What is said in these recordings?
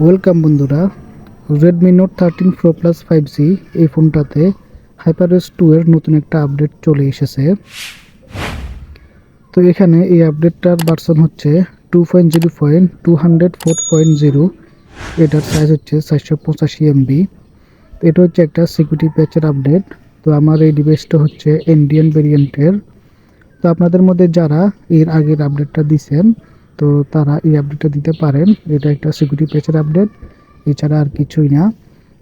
Welcome বন্ধুরা Redmi Note thirteen Pro Plus five G এই ফোনটাতে হাইপারএস টু এর নতুন একটা আপডেট চলে এসেছে। তো এখানে এই আপডেটটার ভার্সন হচ্ছে two point zero point two hundred four point zero এটার সাইজ হচ্ছে চারশো পঁচাশি এমবি এটা হচ্ছে একটা সিকিউরিটি প্যাচের আপডেট তো আমার এই ডিভাইসটা হচ্ছে ইন্ডিয়ান ভেরিয়েন্টের তো আপনাদের মধ্যে যারা এর আগের আপডেটটা দিছেন তো তারা এই আপডেটটা দিতে পারেন। এটা একটা সিকিউরিটি প্যাচের আপডেট এছাড়া আর কিছুই না।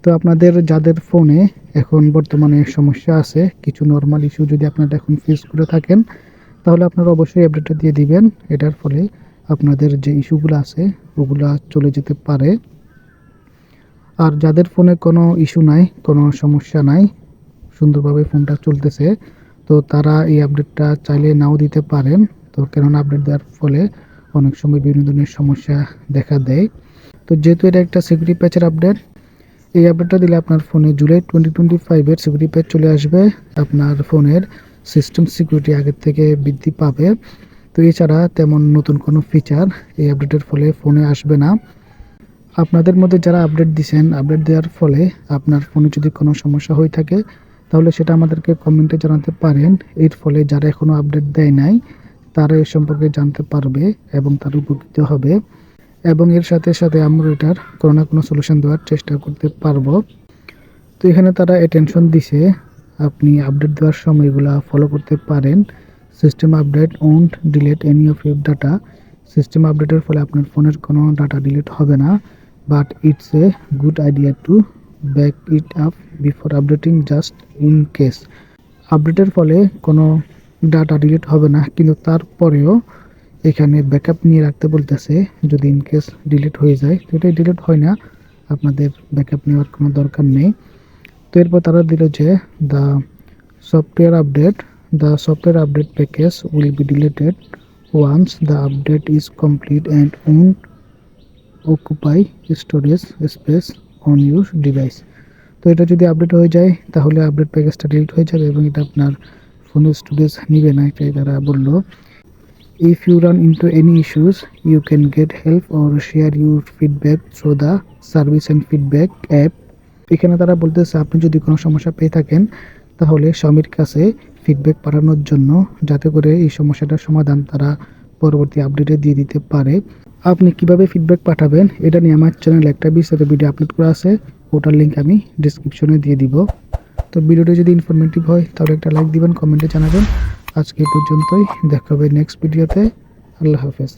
তো আপনাদের যাদের ফোনে এখন বর্তমানে সমস্যা আছে, কিছু নর্মাল ইস্যু যদি আপনারা এখন ফেস করে থাকেন, তাহলে আপনারা অবশ্যই আপডেটটা দিয়ে দিবেন। এটার ফলে আপনাদের যে ইস্যুগুলো আছে, ওগুলা চলে যেতে পারে। আর যাদের ফোনে কোনো ইস্যু নাই, কোনো সমস্যা নাই, সুন্দরভাবে ফোনটা চলতেছে, তো তারা এই আপডেটটা চাইলে নাও দিতে পারেন। তো কেননা আপডেট দেওয়ার ফলে অনেক সময় বিভিন্ন ধরনের সমস্যা দেখা দেয়। তো যেহেতু এটা একটা সিকিউরিটি প্যাচের আপডেট এই আপডেটটা দিলে আপনার ফোনে জুলাই টোয়েন্টি টোয়েন্টি ফাইভের সিকিউরিটি প্যাচ চলে আসবে। আপনার ফোনের সিস্টেম সিকিউরিটি আগের থেকে বৃদ্ধি পাবে। তো এছাড়া তেমন নতুন কোনো ফিচার এই আপডেটের ফলে ফোনে আসবে না। আপনাদের মধ্যে যারা আপডেট দিচ্ছেন আপডেট দেওয়ার ফলে আপনার ফোনে যদি কোনো সমস্যা হয়ে থাকে, তাহলে সেটা আমাদেরকে কমেন্টে জানাতে পারেন। এর ফলে যারা এখনও আপডেট দেয় নাই তারা এ সম্পর্কে জানতে পারবে এবং তারা উপকৃত হবে। এবং এর সাথে সাথে আমরা এটার কোনো না কোনো সলিউশন দেওয়ার চেষ্টা করতে পারব। তো এখানে তারা অ্যাটেনশন দিছে। আপনি আপডেট দেওয়ার সময় এগুলা ফলো করতে পারেন। System update won't delete any of your data system আপডেটের ফলে আপনার ফোনের কোনো ডাটা ডিলিট হবে না। But it's a good idea to back it up before updating just in case আপডেটের ফলে কোনো ডাটা ডিলিট হবে না, কিন্তু তারপরেও এখানে ব্যাকআপ নিয়ে রাখতে বলতেছে, যদি ইন কেস ডিলিট হয়ে যায়, তো এটাই ডিলিট হয় না, আপনাদের ব্যাকআপ নেওয়ার কোনো দরকার নেই। তো এরপর তারা দিল যে the software update the software update package will be deleted once the update is complete and won't occupy storage space on your device তো এটা যদি আপডেট হয়ে যায়, তাহলে আপডেট প্যাকেজটা ডিলিট হয়ে যাবে এবং এটা আপনার ফোনের স্টোরেজ নিবে না এটাই তারা বলল If you run into any issues, you can get help or share your feedback through the service and feedback app. এখানে তারা বলতেছে আপনি যদি কোনো সমস্যা পেয়ে থাকেন তাহলে স্বামীর কাছে ফিডব্যাক পাঠানোর জন্য যাতে করে এই সমস্যাটার সমাধান তারা পরবর্তী আপডেটে দিয়ে দিতে পারে আপনি কীভাবে ফিডব্যাক পাঠাবেন এটা নিয়ে আমার চ্যানেল একটা বিস্তারিত ভিডিও আপলোড করা আছে ওটার লিঙ্ক আমি ডিসক্রিপশনে দিয়ে দিব তো ভিডিওটি যদি ইনফরমেটিভ হয়, তাহলে একটা লাইক দিবেন কমেন্টে জানাবেন। আজকে পর্যন্তই, দেখা হবে নেক্সট ভিডিওতে আল্লাহ হাফেজ।